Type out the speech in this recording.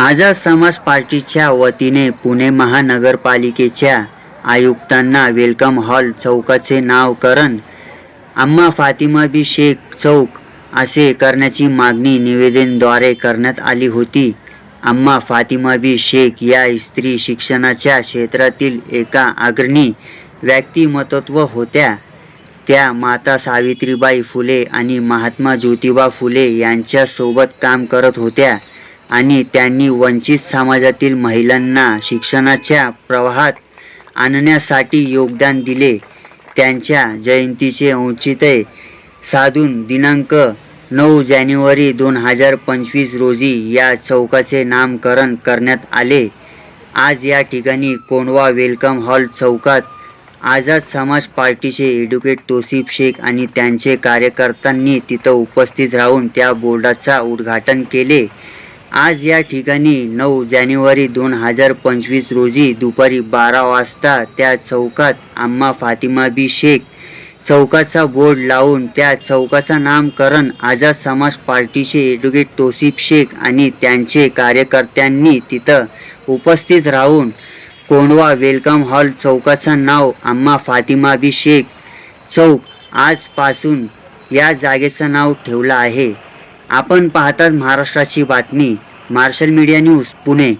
आझाद समाज पार्टीच्या वतीने पुणे महानगरपालिकेच्या आयुक्तांना वेलकम हॉल चौकाचे नावकरण अम्मा फातिमा बी शेख चौक असे करण्याची मागणी निवेदनद्वारे करण्यात आली होती. अम्मा फातिमा बी शेख या स्त्री शिक्षणाच्या क्षेत्रातील एका अग्रणी व्यक्तिमत्त्व होत्या. त्या माता सावित्रीबाई फुले आणि महात्मा ज्योतिबा फुले यांच्यासोबत काम करत होत्या. आणि त्यांनी वंचित समाजातील महिलांना शिक्षणाच्या प्रवाहात आणण्यासाठी योगदान दिले. त्यांच्या जयंतीचे औचित्य साधून दिनांक नऊ जानेवारी दोन हजार पंचवीस रोजी या चौकाचे नामकरण करण्यात आले. आज या ठिकाणी कोंडवा वेलकम हॉल चौकात आझाद समाज पार्टीचे ॲडव्होकेट तोसिफ शेख आणि त्यांचे कार्यकर्त्यांनी तिथं उपस्थित राहून त्या बोर्डाचा उद्घाटन केले. आज या ठिकाणी नऊ जानेवारी दोन हजार पंचवीस रोजी दुपारी बारा वाजता त्या चौकात अम्मा फातिमा बी शेख चौकाचा बोर्ड लावून त्या चौकाचा नामकरण आझाद समाज पार्टीचे ॲडव्होकेट तोसिफ शेख आणि त्यांचे कार्यकर्त्यांनी तिथं उपस्थित राहून कोंडवा वेलकम हॉल चौकाचं नाव अम्मा फातिमा बी शेख चौक आजपासून या जागेचं नाव ठेवलं आहे. आपण पाहतात महाराष्ट्राची बातमी मार्शल मीडिया न्यूज पुणे.